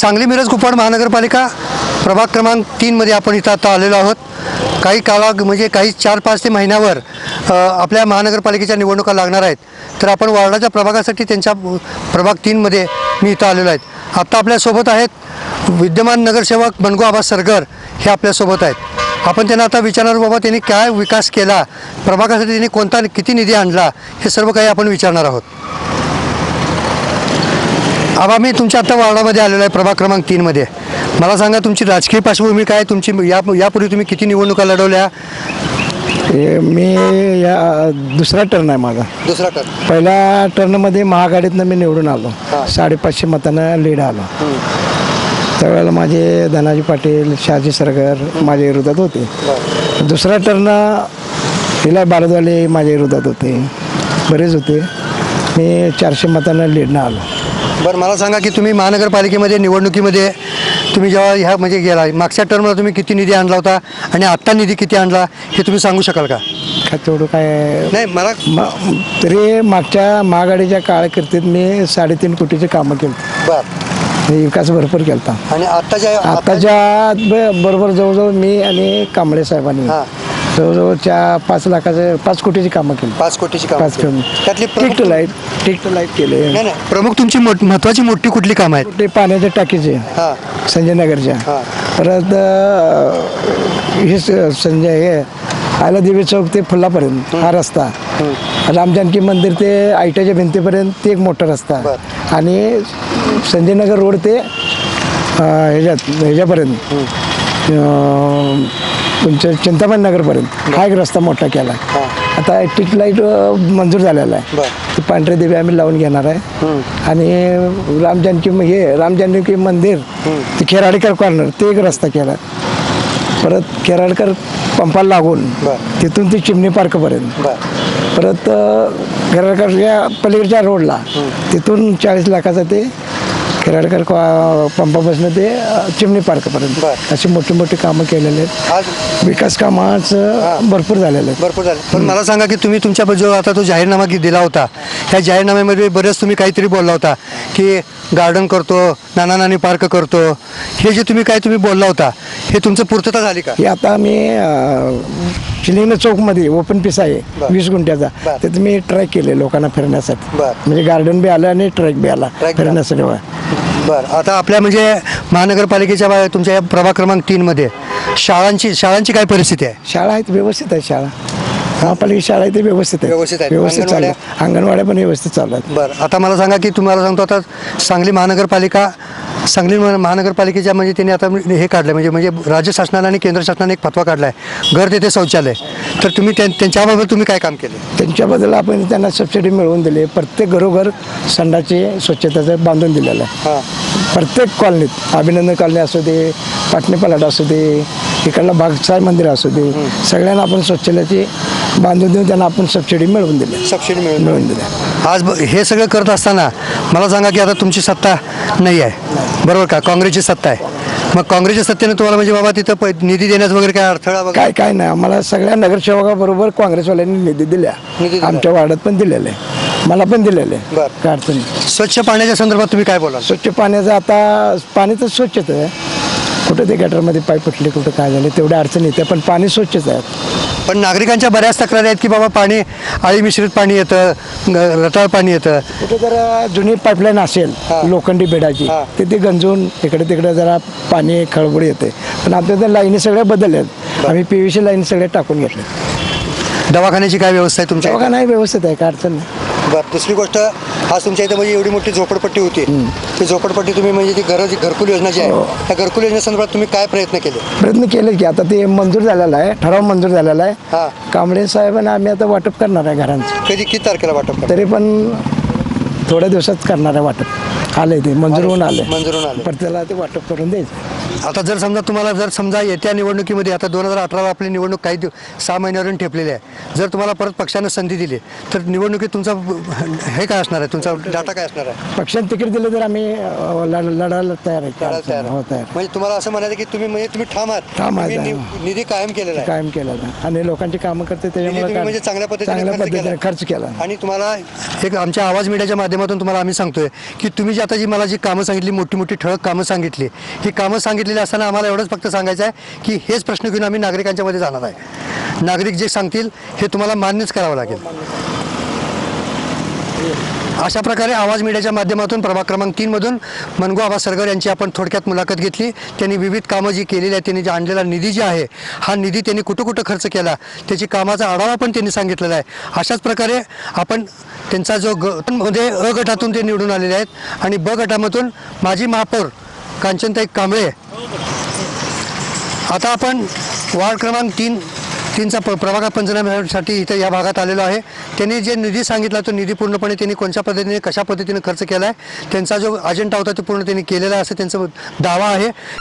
सांगली मिरज कुपवाड महानगरपालिका प्रभाग क्रमांक तीनमध्ये आपण इथं आता आलेलो आहोत. काही काला म्हणजे काही चार पाच ते महिन्यावर आपल्या महानगरपालिकेच्या निवडणुका लागणार आहेत. तर आपण वार्डाच्या प्रभागासाठी त्यांच्या प्रभाग तीनमध्ये मी इथं आलेलो आहेत आत्ता आपल्यासोबत आहेत विद्यमान नगरसेवक बनगो आबा सरगर हे आपल्यासोबत आहेत. आपण त्यांना आता विचारणार बाबा त्यांनी काय विकास केला? प्रभागासाठी त्यांनी कोणता किती निधी आणला? हे सर्व काही आपण विचारणार आहोत. आबा मी तुमच्या आता वार्डामध्ये आलेलो आहे प्रभाग क्रमांक तीनमध्ये मला सांगा तुमची राजकीय पार्श्वभूमी काय तुमची या यापूर्वी तुम्ही किती निवडणुका लढवल्या? मी या दुसरा टर्न आहे माझा. दुसरा टर्म पहिल्या टर्नमध्ये महाआघाडीतनं मी निवडून आलो. साडेपाचशे मतानं लीड आलो. त्यावेळेला माझे धनाजी पाटील शहाजी सरगर माझ्या विरोधात होते. दुसरा टर्न हिला बारदवाले माझ्या विरोधात होते. बरेच होते. मी चारशे मतानं लीडनं आलो. बरं मला सांगा की तुम्ही महानगरपालिकेमध्ये निवडणुकीमध्ये तुम्ही जेव्हा ह्या म्हणजे गेला मागच्या टर्मला तुम्ही किती निधी आणला होता आणि आत्ता निधी किती आणला हे तुम्ही सांगू शकाल का? का तेवढं काय? नाही मला म- तरी मागच्या महाआघाडीच्या काळाकिर्तीत मी साडेतीन कोटीचे कामं केली. बरं. विकास भरपूर केला आणि आत्ताच्या आताच्या ब- बरोबर जवळजवळ मी आणि कांबळे साहेबांनी. हां. जवळजवळ च्या पाच लाखाचे पाच कोटीची कामं केली. पाच कोटीची कामं पाच केली. कमी. त्यातली टिक प्रमुख टू लाइट टिक टू लाइट केले. नाही नाही. प्रमुख तुमची मोठ- महत्वाची मोठी कुठली कामं आहेत? ते पाण्याच्या टाकीचे. हां. संजय नगरच्या हां. परत अं, हे स- संजय हे आयला देवी चौक ते फुल्लापर्यंत हा रस्ता. रामजानकी मंदिर ते आयट्याच्या भिंतीपर्यंत ते एक मोठा रस्ता. बरं. आणि संजय नगर रोड ते अं, ह्याच्यात ह्याच्यापर्यंत. अं, तुमच्या चिंतामणी नगरपर्यंत. हा एक रस्ता मोठा केला. आता टिक लाइट मंजूर झालेला आहे. ती पांढरे देवी आम्ही लावून घेणार आहे. आणि रामजानकी म- हे रामजानकी मंदिर ते खेराडेकर कॉर्नर ते एक रस्ता केला. परत खेराडकर पंपाला लागून बरं. तिथून ते चिमणी पार्कपर्यंत बरं. परत खेराडकर या पलीकडच्या रोडला तिथून चाळीस लाखाचं ते खेराडकर पंपापासून ते चिमणी पार्कपर्यंत. अशी मोठी मोठी कामं केलेले आहेत विकास कामाचं भरपूर झालेलं आहे भरपूर झालं पण मला सांगा की तुम्ही तुमच्या जो आता तो जाहीरनामा दिला होता ह्या जाहीरनाम्यामध्ये बरेच तुम्ही काहीतरी बोलला होता की गार्डन करतो नाना नानी पार्क करतो हे जे तुम्ही काय तुम्ही बोलला होता हे तुमचं पूर्तता झाली का हे आता मी चिलिंग चौकमध्ये ओपन पीस आहे. वीस गुंठ्याचा. तिथे मी ट्रॅक केले लोकांना फिरण्यासाठी. म्हणजे गार्डन बी आलं आणि ट्रॅक बी आला फिरण्यासाठी. बरं आता आपल्या म्हणजे महानगरपालिकेच्या बा- तुमच्या या प्रभाग क्रमांक तीनमध्ये शाळांची शाळांची काय परिस्थिती आहे शाळा आहेत व्यवस्थित आहे शाळा महापालिका शाळा आहे ते व्यवस्थित आहे व्यवस्थित आहेत. व्यवस्थित चालू? आहे. अंगणवाड्या पण व्यवस्थित चालू आहेत बरं आता मला सांगा की तुम्हाला सांगतो आता सांगली महानगरपालिका सांगली महा- महानगरपालिकेच्या म्हणजे त्यांनी आता हे काढलं म्हणजे म्हणजे राज्य शासनाने आणि केंद्र शासनाने एक फतवा काढला आहे घर तेथे शौचालय. तर तुम्ही त्या- त्यांच्याबाबत तुम्ही काय काम केलं त्यांच्याबद्दल आपण त्यांना सबसिडी मिळवून दिली. प्रत्येक घरोघर संडाचे स्वच्छतेचं बांधून दिलेलं आहे. प्रत्येक कॉलनीत. अभिनंदन कॉलनी असू दे पाटणी पलाट असू दे इकडला भागसाई मंदिर असू दे. सगळ्यांना आपण स्वच्छतेची बांधून देऊन त्यांना आपण सबसिडी मिळवून दिली. सबसिडी मिळून मिळवून दिली. आज हे सगळं करत असताना मला सांगा की आता तुमची सत्ता नाही आहे. बरोबर का? काँग्रेसची सत्ता आहे. मग काँग्रेसच्या सत्तेने तुम्हाला म्हणजे बाबा तिथं पै- निधी देण्यात वगैरे काय अडथळा वगैरे? काय काय नाही. आम्हाला सगळ्या नगरसेवकाबरोबर काँग्रेसवाल्यांनी निधी निधी दिल्या दिला. आमच्या वार्डात पण दिलेले. आहे मला पण दिलेले. आहे. बरं. काय अडचण नाही. स्वच्छ पाण्याच्या संदर्भात तुम्ही काय बोलाल? स्वच्छ पाण्याचं आता पाणी तर स्वच्छच आहे. कुठं ते गटरमध्ये पाईप फुटले कुठं काय झाले तेवढ्या अडचण येते पण पाणी स्वच्छच आहे. पण नागरिकांच्या बऱ्याच तक्रारी आहेत की बाबा पाणी आळी मिश्रित पाणी येतं रटाळ पाणी येतं. कुठे जर जुनी पाईपलाईन असेल. लोखंडी बेडाची हा. ते ते गंजून इकडे तिकडे जरा पाणी खळबळ येते. पण आता त्या लाईनी सगळ्या बदलल्यात आम्ही पी व्ही सी लाईन सगळे टाकून घेतले दवाखान्याची काय व्यवस्था आहे तुमच्या? नाही व्यवस्थित आहे काय अडचण नाही. बरं दुसरी गोष्ट आज तुमच्या इथं म्हणजे एवढी मोठी झोपडपट्टी होती. ती झोपडपट्टी तुम्ही म्हणजे ती घर घरकुल योजना जी हो. आहे त्या घरकुल योजनेसंदर्भात तुम्ही काय प्रयत्न केले? प्रयत्न केले की आता ते मंजूर झालेला आहे. ठराव मंजूर झालेला हा. आहे कांबळे साहेबांना आम्ही आता वाटप करणार आहे घरांचं. कधी किती तारखेला वाटप करणार? तरी पण थोड्या दिवसात करणार आहे वाटप. आलंय ते मंजूर होऊन आलंय. मंजूर होऊन आलंय. पण त्याला ते वाटप करून द्यायचं. आता जर समजा तुम्हाला जर समजा येत्या निवडणुकीमध्ये आता दोन हजार अठराला आपली निवडणूक काही सहा महिन्यावरून ठेपलेली आहे. जर तुम्हाला परत पक्षानं संधी दिली तर निवडणुकीत तुमचा हे काय असणार आहे? तुमचा डाटा काय असणार आहे? पक्षाने तिकीट दिलं तर आम्ही लढायला तयार आहे. लढायला तयार हो. तयार म्हणजे तुम्हाला असं म्हणायचं की तुम्ही म्हणजे तुम्ही ठाम आहात. ठाम आहे, तुम्ही ठाम. नि- निधी कायम केलेला आहे. कायम केला होता आणि लोकांची कामं करते निधी तुम्ही त्याच्यामुळे म्हणजे चांगल्या पद्धतीने चांगल्या खर्च पद्धतीने केला. खर्च केला. आणि तुम्हाला एक आमच्या आवाज मीडियाच्या माध्यमातून तुम्हाला आम्ही सांगतोय की तुम्ही जी आता जी मला जी कामं सांगितली मोठी मोठी ठळक कामं सांगितली ही कामं सांगितलेली असताना आम्हाला एवढंच फक्त सांगायचं आहे की हेच प्रश्न घेऊन आम्ही नागरिकांच्या मध्ये जाणार आहे. नागरिक जे सांगतील हे तुम्हाला मान्यच करावं लागेल. अशा प्रकारे आवाज मीडियाच्या माध्यमातून प्रभाग क्रमांक तीनमधून मनगो आबा सरगर यांची आपण थोडक्यात मुलाखत घेतली. त्यांनी विविध कामं जी केलेली आहेत त्यांनी जे आणलेला निधी जे आहे हा निधी त्यांनी कुठं कुठं खर्च केला त्याची कामाचा आढावा पण त्यांनी सांगितलेला आहे. अशाच प्रकारे आपण त्यांचा जो ग मध्ये अ गटातून ते निवडून आलेले आहेत. आणि ब गटामधून माजी महापौर कांचनताई कांबळे. आता आपण वार्ड क्रमांक तीन तीनचा प प्रभाग पंचनाम्यासाठी इथं या भागात आलेलो आहे. त्यांनी जे निधी सांगितला तो निधी पूर्णपणे त्यांनी कोणत्या पद्धतीने कशा पद्धतीने खर्च केला आहे त्यांचा जो अजेंडा होता तो पूर्ण त्यांनी केलेला आहे असं त्यांचा दावा आहे.